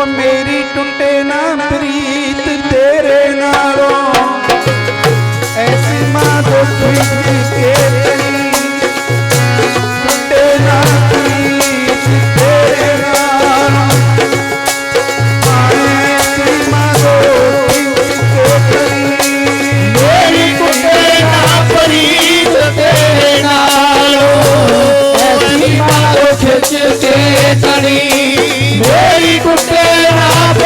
ਉਹ ਮੇਰੀ ਟੁੱਟੇ ਨਾ ਪ੍ਰੀਤ ਤੇਰੇ ਨਾਲੋਂ। ਐਸੀ ਮਾਂ ਤੋਂ ਵਿੱਚ ਕੇ ਤੇਰੀ ਟੁੱਟੇ ਨਾ ਪ੍ਰੀਤ ਤੇਰੇ ਨਾਲੋਂ। ਐਸੀ ਮਾਂ ਦੁੱਖ ਵਿੱਚ ਕੇ ਤੇਰੀ ਮੇਰੀ ਕੁੱਤੇ ਨਾ ਪ੍ਰੀਤ ਤੇਰੇ ਨਾਲੋਂ। ਐਸੀ ਮਾਰੋ ਖਿੱਚ ਕੇ ਤਣੀ ਮੇਰੀ ਕੁੱਤੇ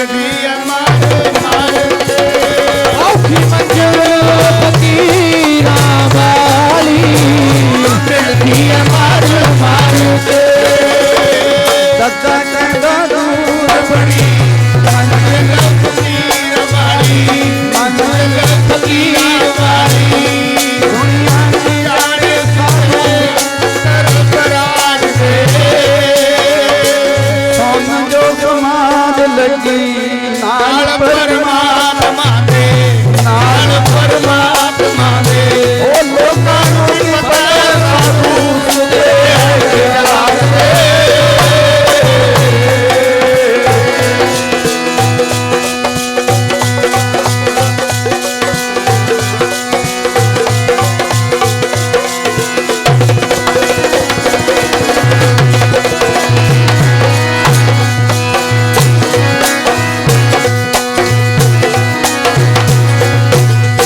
Baby ਕਮਾਦ ਲੱਗੀ ਨਾਲ ਨਾਲ ਪਰਮਾ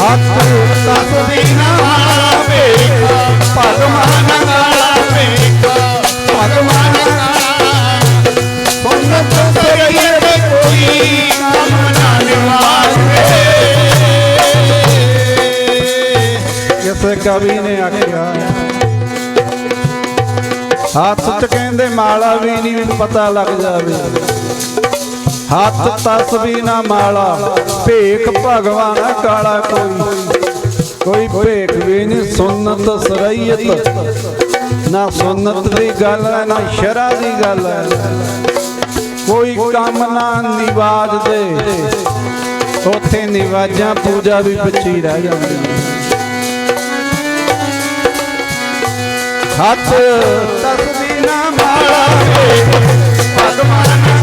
ਹੱਥ ਤਸਬੀਨਾ ਵੇਖਾ, ਭਗਵਾਨ ਨਾਲਾ ਵੇਖਾ, ਭਗਵਾਨ ਸੁਨਤ ਸਰੀਏ ਤੇ ਕੋਈ ਕੰਮ ਨਾ ਨਿਵਾਰੇ ਕਿਸੇ ਕਵੀ ਨੇ ਆਖਿਆ, ਹੱਥ ਚ ਕਹਿੰਦੇ, ਮਾਲਾ ਵੀ ਨਹੀਂ ਪਤਾ ਲੱਗ ਜਾਵੇ। ਹੱਥ ਤਸਬੀ ਨਾ ਮਾਲਾ, ਭੇਖ ਭਗਵਾਨ ਕਾਲਾ ਕੋਈ। ਕੋਈ ਭੇਖ ਵੀ ਨਹੀਂ ਸੁਨਤ ਸਰਈਅਤ, ਨਾ ਸੁਨਤ ਦੀ ਗੱਲ ਹੈ, ਨਾ ਸ਼ਰਾ ਦੀ ਗੱਲ ਹੈ। ਕੋਈ ਕੰਮ ਨਾ ਨਿਵਾਜ ਦੇ, ਉਥੇ ਨਿਵਾਜਾਂ ਪੂਜਾ ਵੀ ਬੱਚੀ ਰਹਿ ਜਾਂਦੀ। ਹੈ ਹੱਥ ਤਸਬੀਨਾ ਮਾਲਾ ਭਗਵਾਨ